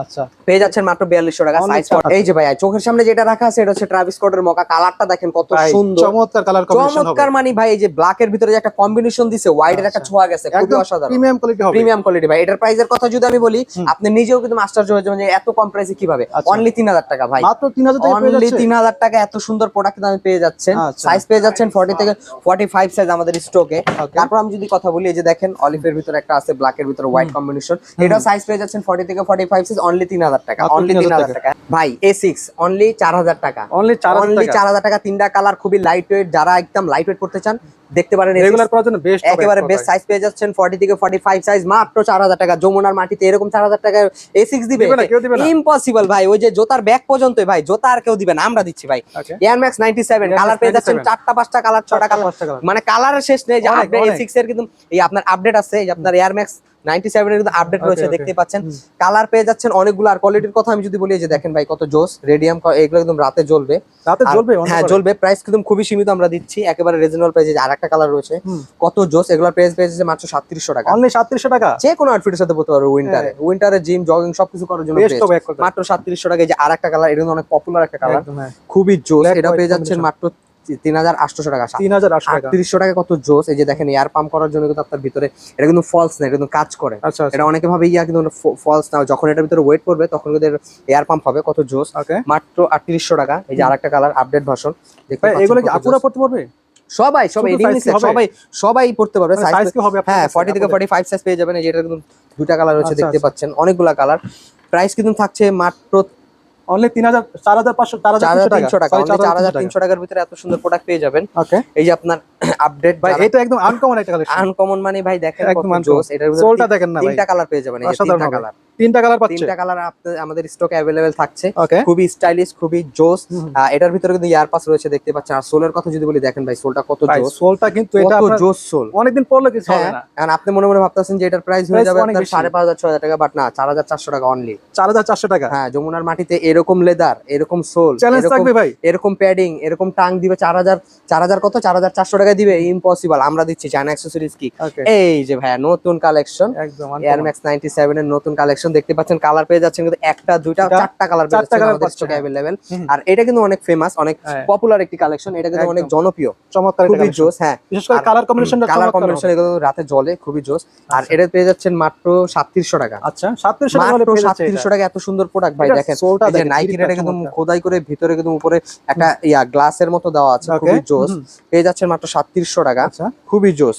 আচ্ছা। পেয়ে যাচ্ছেন মাত্র বিয়াল্লিশশো টাকা সাইজ এই যে ভাই চোখের সামনে যেটা রাখা আছে এটা হচ্ছে ট্রাভিস স্কটের মকা কালারটা দেখেন কত সুন্দর। চমৎকার কালার কম্বিনেশন চমৎকার মানে ভাই এই যে ব্ল্যাক এর ভিতরে যে একটা কম্বিনেশন দিছে হোয়াইট এর একটা আচ্ছা। ছোঁয়া গেছে খুবই অসাধারণ। প্রিমিয়াম কোয়ালিটি হবে। প্রিমিয়াম কোয়ালিটি ভাই এটার প্রাইসের কথা যদি আমি বলি আপনি নিজেও কিন্তু মাস্টার হয়ে যাবেন যে এত কম প্রাইসে কীভাবে? আচ্ছা। অনলি তিন হাজার টাকা ভাই। মাত্র 3000 টাকা অনলি যাচ্ছে? তিন হাজার টাকা এত সুন্দর প্রোডাক্ট দামে পেয়ে যাচ্ছেন। আচ্ছা। সাইজ পেয়ে যাচ্ছেন ফর্টি থেকে ফর্টি ফাইভ সাইজ আমাদের স্টকে তারপর আমি যদি কথা বলি এই যে দেখেন অলিভের ভিতরে একটা আছে ব্ল্যাক এর ভিতরে হোয়াইট কম্বিনেশন এটা সাইজ পেয়ে যাচ্ছেন ফর্টি থেকে ফর্টি ফাইভ সাইজ অনলি তিন হাজার টাকা অনলি তিন হাজার টাকা। ভাই এ সিক্স অনলি চার হাজার টাকা। অনলি 4000 অনলি চার হাজার টাকা তিনটা কালার খুবই লাইট ওয়েট যারা একদম লাইট ওয়েট করতে চান দেখতে পারেন রেগুলার করার জন্য বেস্ট একেবারে বেস্ট সাইজ পেয়ে যাচ্ছেন ফর্টি থেকে ফর্টি ফাইভ সাইজ মাত্র চার হাজার টাকা। যমুনার মাটিতে এরকম চার হাজার টাকা এ দিবে। ইম্পসিবল ভাই। ওই যে জোতার ব্যাগ পর্যন্ত ভাই। জোতা আর কেউ দিবে না আমরা দিচ্ছি ভাই। সেভেন Air Max কালার পেয়ে যাচ্ছেন 97 চারটা পাঁচটা কালার ছটা কালার মানে কালারের শেষ নেই যে সিক্স এর কিন্তু এই আপনার আপডেট আছে আপনার এয়ার ম্যাক্স নাইনটি সেভেন এর কিন্তু আপডেট রয়েছে দেখতে পাচ্ছেন। কালার পেয়ে যাচ্ছেন অনেকগুলো আর কোয়ালিটির কথা আমি যদি বলি যে দেখেন ভাই কত জোস রেডিয়াম এগুলো একদম রাতে জ্বলবে। রাতে জ্বলবে হ্যাঁ জ্বলবে প্রাইস কিন্তু খুবই সীমিত আমরা দিচ্ছি একেবারে রিজনেবল প্রাইসে আর একটা কালার রয়েছে কত জোস এগুলোর প্রাইস পেয়েছে মাত্র সাতত্রিশশো টাকা। অনলি 3700 টাকা? যে কোনো আউটফিটের সাথে পড়তে পারবে উইন্টারে উইন্টারে জিম জগিং সবকিছু করার জন্য মাত্র সাতত্রিশশো টাকা এই যে আর একটা কালার এটা অনেক পপুলার একটা কালার খুবই জোস এটা পেয়ে যাচ্ছেন মাত্র তিন হাজার আটশোশো টাকা 3800 টাকা। আটত্রিশশো টাকা কত জোস? এই যে দেখেন এয়ার পাম্প করার জন্য কিন্তু আপনার ভিতরে এটা কিন্তু ফলস না এটা কিন্তু কাজ করে। আচ্ছা আচ্ছা। এটা অনেকে ভাবে ইয়া কিন্তু ফলস না যখন এটার ভিতরে ওয়েট করবে তখন কিন্তু এয়ার পাম্প হবে কত জোস? মাত্র আটত্রিশশো টাকা। এই যে আরেকটা কালার আপডেট ভার্সন দেখতে ভাই পাচ্ছেন এগুলো কি আপুরা পড়তে পারবে? সবাই সবাই? সবাই সবাই পড়তে পারবে। সাইজ সাইজ কি হবে হ্যাঁ কাছে? ফর্টি থেকে আপুদের? ফর্টি ফাইভ সাইজ পেয়ে যাবেন। এই যে এটা কিন্তু দুইটা কালার রয়েছে আচ্ছা, দেখতে। পাচ্ছেন। অনেকগুলা কালার প্রাইস কিন্তু থাকছে মাত্র অনলি 3000 4500 চার হাজার 4300 তিনশো টাকা। Sorry, only চার হাজার 4300 তিনশো টাকার ভিতরে এত সুন্দর প্রোডাক্ট পেয়ে যাবেন। ওকে এই যে আপনার আপডেট ভাই এটা একদম আনকমন একটা কালেকশন আনকমন মানে ভাই দেখেন কত জোস এটার ভিতরে সোলটা দেখেন না ভাই। তিনটা কালার পেয়ে যাবেন এই তিনটা কালার তিনটা কালার তিনটা কালার আমাদের স্টকে অ্যাভেলেবেল থাকছে। খুবই স্টাইলিশ খুবই জোস। এটার ভিতরে কিন্তু ইয়ার পাস রয়েছে দেখতে পাচ্ছেন। আর সোলের কথা যদি বলি দেখেন ভাই সোলটা কত জোস। সোলটা কিন্তু এটা আপনার জোস সোল। অনেকদিন পরলে কিছু হবে হ্যাঁ না। আর আপনি মনে মনে ভাবতেছেন যে এটার প্রাইস হয়ে যাবে আপনার বেশি। সাড়ে পাঁচ হাজার ছয় হাজার টাকা বাট না চার হাজার চারশো টাকা অনলি 4400 টাকা? হ্যাঁ যমুনার মাটিতে এরকম লেদার এরকম সোল চ্যালেঞ্জ থাকবে ভাই। এরকম প্যাডিং এরকম টাং দিবে চার হাজার চার হাজার কত? চার হাজার চারশো টাকা দিবে ইম্পসিবল আমরা দিচ্ছি চায়না অ্যাক্সেসরিজ কি? এই যে ভাইয়া নতুন কালেকশন একদম এয়ার ম্যাক্স নাইনটি সেভেন এর নতুন কালেকশন কালেকশন দেখতে পাচ্ছেন কালার পেয়ে যাচ্ছেন কিন্তু একটা দুইটা চারটা কালার পেয়ে যাচ্ছেন হ্যাঁ। আর এটা কিন্তু অনেক ফেমাস অনেক হ্যাঁ। পপুলার একটি কালেকশন এটা কিন্তু অনেক জনপ্রিয়। চমৎকার খুবই জোস হ্যাঁ। বিশেষ করে কালার কম্বিনেশনটা কালার কম্বিনেশন এগুলো রাতে জলে খুবই জোস আর আচ্ছা। এটা পেয়ে যাচ্ছেন মাত্র সাতত্রিশশো টাকা। আচ্ছা 3700 টাকা মাত্র সাতত্রিশশো এটা। টাকা এত সুন্দর প্রোডাক্ট ভাই দেখেন। যে নাইকির গ্রিপটা এটা কিন্তু খোদাই করে ভিতরে কিন্তু উপরে একটা ইয়া গ্লাসের মতো দেওয়া আছে খুবই জোস পেয়ে যাচ্ছেন মাত্র সাতত্রিশশো টাকা। আচ্ছা। খুবই জোস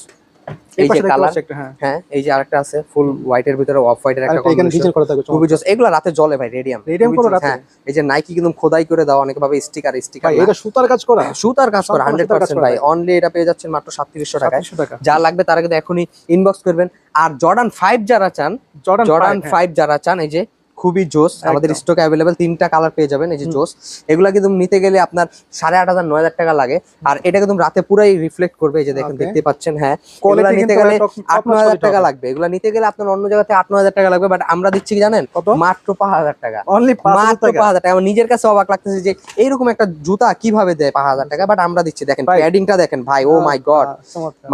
এই যে কালার হ্যাঁ। হ্যাঁ এই যে আরেকটা আছে ফুল হোয়াইটের ভিতরে অফ একটা combination। ডিজাইন করা থাকে খুবই জোস এগুলো রাতে জলে ভাই রেডিয়াম করে রাতে? এই যে নাইকি কিন্তু খোদাই করে দেওয়া অনেক ভাবে স্টিকার স্টিকার এটা সুতার কাজ করা? সুতার কাজ করে সুতার কাজ করা। ভাই। ভাই। অনলি এটা পেয়ে যাচ্ছেন মাত্র সাতত্রিশশো টাকায়। 3700 টাকা। যা লাগবে তারা কিন্তু এখনই ইনবক্স করবেন। আর জর্ডান ফাইভ যারা চান জর্ডান জর্ডান হ্যাঁ। ফাইভ যারা চান এই যে খুবই জোস। আমাদের স্টক অ্যাভেলেবেল তিনটা কালার পেয়ে যাবেন এই যে জোস। এগুলা কিন্তু নিতে গেলে আপনার সাড়ে আট হাজার নয় হাজার টাকা লাগে। আর এটা কিন্তু রাতে পুরাই রিফ্লেক্ট করবে এই যে দেখেন দেখতে পাচ্ছেন হ্যাঁ। এগুলা নিতে গেলে আট নয় হাজার টাকা লাগবে। এগুলা নিতে গেলে আপনার অন্য জায়গাতে আট নয় হাজার টাকা লাগবে বাট আমরা দিচ্ছি কি জানেন? মাত্র পাঁচ হাজার টাকা। অনলি মাত্র পাঁচ হাজার টাকা। নিজের কাছে অবাক লাগতেছে যে এইরকম একটা জুতা কীভাবে দেয় পাঁচ হাজার টাকা বাট আমরা দিচ্ছি। দেখেন। প্যাডিংটা দেখেন ভাই ও মাই গড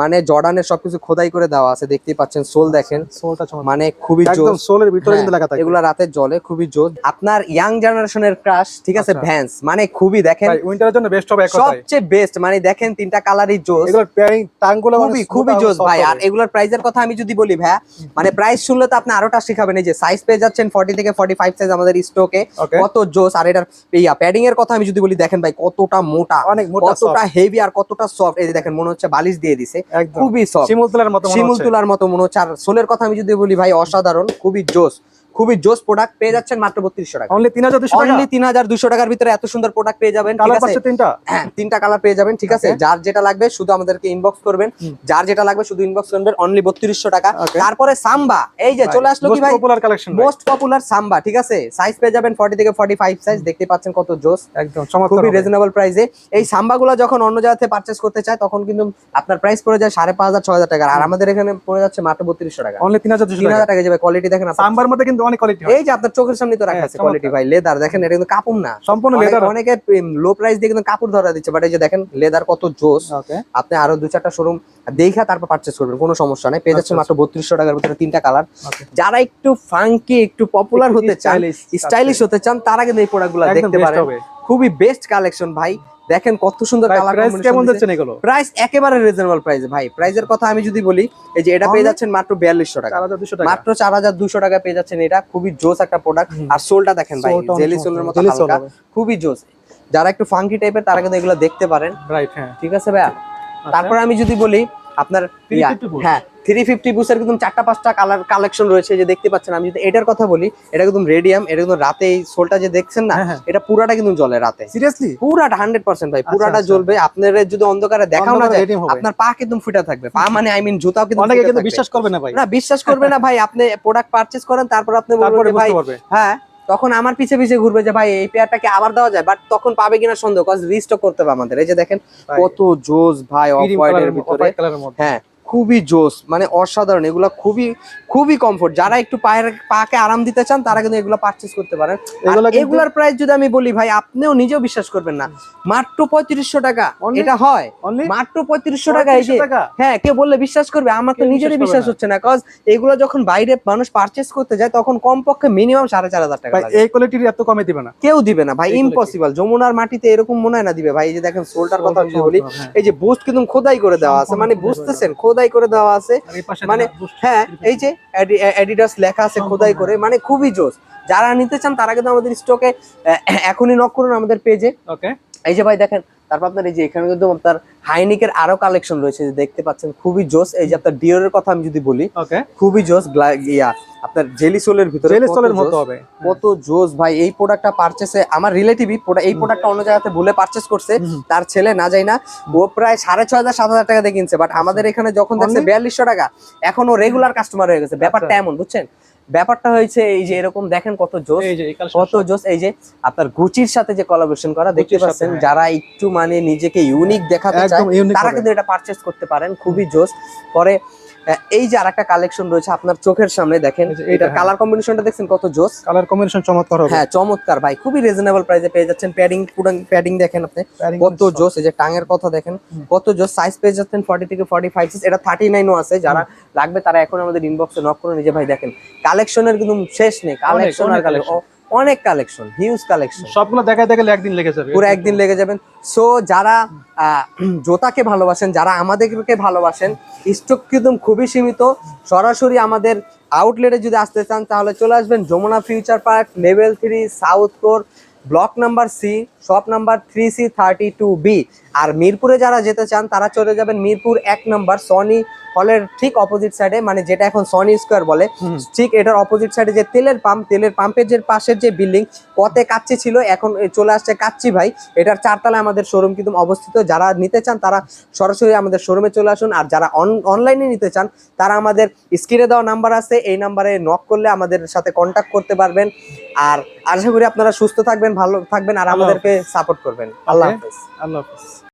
মানে জর্ডানের সবকিছু খোদাই করে দেওয়া আছে দেখতেই পাচ্ছেন সোল দেখেন। সোলটা মানে খুবই জোস। সোলের ভিতরে হ্যাঁ, কিন্তু লেখা থাকে। এগুলা রাতে জলে খুবই জোর। আপনার ইয়াং জেনারেশনের ক্রাশ ঠিক আছে আচ্ছা। ভ্যান্স মানে খুবই দেখেন উইন্টারের জন্য বেস্ট হবে সবচেয়ে বেস্ট মানে দেখেন তিনটা কালারই জোস। এগুলোর পেয়ারিং টাংগুলো খুবই খুবই জোস ভাই। আর এগুলোর প্রাইসের কথা আমি যদি বলি ভাই মানে প্রাইস শুনলে তো আপনি আরোটা শিখাবেন। এই যে সাইজ পেয়ে যাচ্ছেন 40 থেকে 45 সাইজ আমাদের স্টকে কত জোস। আর এটার ইয়া প্যাডিং এর কথা আমি যদি বলি দেখেন ভাই কতটা মোটা। অনেক মোটা কতটা হেভি আর কতটা সফট এই যে দেখেন মনে হচ্ছে বালিশ দিয়ে দিছে। খুবই সফট শিমুল তুলার মতো মনে শিমুল হচ্ছে। তুলার মতো মনে হচ্ছে। আর সোলের কথা আমি যদি বলি ভাই অসাধারণ খুবই জোস। খুবই জোস প্রোডাক্ট পেয়ে যাচ্ছেন মাত্র বত্রিশশো টাকা। অনলি 3200 টাকা? অনলি তিন হাজার দুশো টাকার ভিতরে এত সুন্দর প্রোডাক্ট পেয়ে যাবেন ঠিক আছে? তিনটা? হ্যাঁ তিনটা কালার পেয়ে যাবেন ঠিক আছে? যার যেটা লাগবে শুধু আমাদেরকে ইনবক্স করবেন। যার যেটা লাগবে শুধু ইনবক্স করবেন অনলি বত্রিশশো টাকা। তারপরে সাম্বা এই যে চলে আসলো কি ভাই? পপুলার কালেকশন মোস্ট পপুলার সাম্বা ঠিক আছে? সাইজ পেয়ে যাবেন ফর্টি থেকে ফর্টি ফাইভ সাইজ দেখতে পাচ্ছেন কত জোস। একদম খুবই। রিজনেবল প্রাইসে এই সাম্বাগুলো যখন অন্য জায়গাতে পারচেস করতে চায় তখন কিন্তু আপনার প্রাইস পড়ে যায় সাড়ে পাঁচ হাজার ছয় হাজার টাকা। আর আমাদের এখানে পড়ে যাচ্ছে মাত্র বত্রিশশো টাকা। অনলি 3200 তিন টাকা হাজার টাকা। যাবে কোয়ালিটি দেখেন সাম্বার মধ্যে কিন্তু অনেক কোয়ালিটি হয়। এই যে আপনার চোখের সামনে তো রাখা হ্যাঁ, আছে কোয়ালিটি ভাই লেদার দেখেন এটা কিন্তু কাপড় না। সম্পূর্ণ লেদার অনেকে লো প্রাইস দিয়ে কিন্তু কাপড় ধরা দিচ্ছে বাট এই যে দেখেন লেদার কত জোস। আপনি আরও দু চারটা শোরুম দেখা তারপর পারচেস করবেন কোনো সমস্যা নেই। পেয়ে যাচ্ছেন আচ্ছা, মাত্র বত্রিশশো টাকার ভিতরে তিনটা কালার যারা একটু ফাঙ্কি একটু পপুলার হতে চান স্টাইলিশ হতে চান তারা কিন্তু এই প্রোডাক্টগুলো দেখতে পারেন। খুবই বেস্ট কালেকশন ভাই। দেখেন কত সুন্দর কালার প্রাইস কেমন যাচ্ছে এগুলো? প্রাইস একেবারে রিজনেবল প্রাইস ভাই। প্রাইসের কথা আমি যদি বলি এই যে এটা পেয়ে যাচ্ছেন মাত্র বিয়াল্লিশশো টাকা। 4200 টাকা। মাত্র চার হাজার দুশো টাকা পেয়ে যাচ্ছেন এটা। খুবই জোস একটা প্রোডাক্ট আর সোলটা দেখেন ভাই জেলি সোলের মতো হালকা। খুবই জোস। যারা একটু ফাঙ্কি টাইপের তারা কিন্তু এগুলো দেখতে পারেন। রাইট হ্যাঁ। ঠিক আছে ভাইয়া? তারপর আমি যদি বলি আপনার হ্যাঁ থ্রি ফিফটি বুসের কিন্তু চারটা পাঁচটা কালার কালেকশন রয়েছে যে দেখতে পাচ্ছেন আমি যদি এটার কথা বলি এটা কিন্তু রেডিয়াম এটা কিন্তু রাতে এই সোলটা যে দেখছেন না হ্যাঁ, হ্যাঁ। এটা পুরাটা কিন্তু জ্বলে রাতে। সিরিয়াসলি পুরাটা হান্ড্রেড পার্সেন্ট ভাই আচ্ছা, পুরাটা আচ্ছা। জ্বলবে আপনার যদি অন্ধকারে দেখাও না যায় আপনার পা কিন্তু ফুটা থাকবে পা মানে আই মিন জুতাও কিন্তু অনেকে কিন্তু বিশ্বাস করবে না ভাই। না বিশ্বাস করবে না ভাই আপনি প্রোডাক্ট পারচেজ করেন তারপর আপনি বলবেন ভাই হ্যাঁ তখন আমার পিছে পিছে ঘুরবে যে ভাই এই পেয়ারটাকে আবার দেওয়া যায়? বাট তখন পাবে কিনা সন্দেহ কজ রিস্টক করতে হবে আমাদের এই যে দেখেন কত জোস ভাই অফ হোয়াইটের ভিতরে। হ্যাঁ খুবই জোস মানে অসাধারণ এগুলা খুবই খুবই কমফোর্ট যারা একটু পায়ের পাকে আরাম দিতে চান তারা কিন্তু এগুলো পারচেজ করতে পারেন। এগুলার প্রাইস যদি আমি বলি ভাই আপনিও নিজেও বিশ্বাস করবেন না। মাত্র পঁয়ত্রিশশো টাকা। এটা হয়। মাত্র পঁয়ত্রিশশো টাকা এই যে হ্যাঁ কে বললে বিশ্বাস করবে আমার তো নিজেরই বিশ্বাস। হচ্ছে না। কজ এগুলো যখন বাইরে মানুষ পারচেজ করতে যায় তখন কমপক্ষে মিনিমাম সাড়ে চার হাজার টাকা এই কোয়ালিটির এত কমে দিবে না। কেউ দিবে না ভাই ইম্পসিবল যমুনার মাটিতে এরকম মনে হয় না দিবে। ভাই এই যে দেখেন সোলটার কথা বলি হ্যাঁ। এই যে বুস্ট কিন্তু খোদাই করে দেওয়া আছে। মানে বুঝতেছেন খোদাই করে দেওয়া আছে। মানে হ্যাঁ এই যে অ্যাডিডাস লেখা আছে খোদাই করে মানে খুবই জোস। যারা নিতে চান তারা কিন্তু আমাদের স্টকে এখনই নক করুন আমাদের পেজে ওকে এই যে ভাই দেখেন তারপর আপনার এই যে এখানে কিন্তু আপনার হাইনিকের আরও কালেকশন রয়েছে যে দেখতে পাচ্ছেন খুবই জোস। এই যে আপনার ডিওরের কথা আমি যদি বলি খুবই জোস ইয়া আপনার জেলি সোলের ভিতরে জেলি সোলের। মতো হবে। কত জোস ভাই এই প্রোডাক্টটা পারচেসে আমার রিলেটিভই এই প্রোডাক্টটা অন্য জায়গাতে ভুলে পারচেস করছে তার ছেলে না যায় না ও প্রায় সাড়ে ছয় হাজার সাত হাজার টাকা দিয়ে কিনছে। বাট আমাদের এখানে যখন দেখছে বিয়াল্লিশশো টাকা এখন ও রেগুলার কাস্টমার হয়ে গেছে। ব্যাপারটা আচ্ছা। এমন বুঝছেন? ব্যাপারটা হয়েছে এই যে এরকম দেখেন কত জোস এই যে কত জোস এই যে আপনার গুচির সাথে যে কলাবোরেশন করা দেখতে পাচ্ছেন হ্যাঁ। যারা একটু মানে নিজেকে ইউনিক দেখাতে চায় তারা কিন্তু এটা পারচেস করতে পারেন খুবই জোস পরে এই যে আরেকটা কালেকশন রয়েছে আপনার চোখের সামনে দেখেন এটা হ্যাঁ। কালার কম্বিনেশনটা দেখছেন কত জোস? কালার কম্বিনেশন চমৎকার হবে। হ্যাঁ চমৎকার ভাই খুবই রিজনেবল প্রাইসে পেয়ে যাচ্ছেন। প্যাডিং প্যাডিং দেখেন আপনি কত জোস এই যে টাঙের কথা দেখেন কত জোস সাইজ পেয়ে যাচ্ছেন 40 থেকে 45 সাইজ এটা 39 ও আছে যারা লাগবে তারা এখন আমাদের ইনবক্সে নক করে নিজে ভাই দেখেন কালেকশনের কিন্তু শেষ নেই কালেকশন আর কালেকশন অনেক কালেকশন হিউজ কালেকশন সবগুলো দেখা দেখালে একদিন লেগে যাবে। পুরো একদিন লেগে যাবেন। সো যারা (clears throat) জোতাকে ভালোবাসেন যারা আমাদেরকে ভালোবাসেন স্টক কিন্তু খুবই সীমিত। সরাসরি আমাদের আউটলেটে যদি আসতে চান তাহলে চলে আসবেন Jamuna future park level three south core block number C shop number three C thirty two B. আর মিরপুরে যারা যেতে চান তারা চলে যাবেন মিরপুর এক নাম্বার সনি হলের ঠিক অপোজিট সাইডে মানে যেটা এখন সনি স্কোয়ার বলে। ঠিক এটার অপোজিট সাইডে যে তেলের পাম্প তেলের পাম্পের যে পাশের যে বিল্ডিং পথে কাচ্চি ছিল এখন চলে আসছে কাচ্চি ভাই। এটার চারতলায় আমাদের শোরুম কিন্তু অবস্থিত। যারা নিতে চান তারা সরাসরি আমাদের শোরুমে চলে আসুন। আর যারা অনলাইনে নিতে চান তারা আমাদের স্ক্রিনে দেওয়া নাম্বার আছে। এই নাম্বারে নক করলে আমাদের সাথে কন্ট্যাক্ট করতে পারবেন। আর আশা করি আপনারা সুস্থ থাকবেন ভালো থাকবেন। আর আমাদেরকে সাপোর্ট করবেন। আল্লাহ. হাফেজ। আল্লাহ হাফিজ।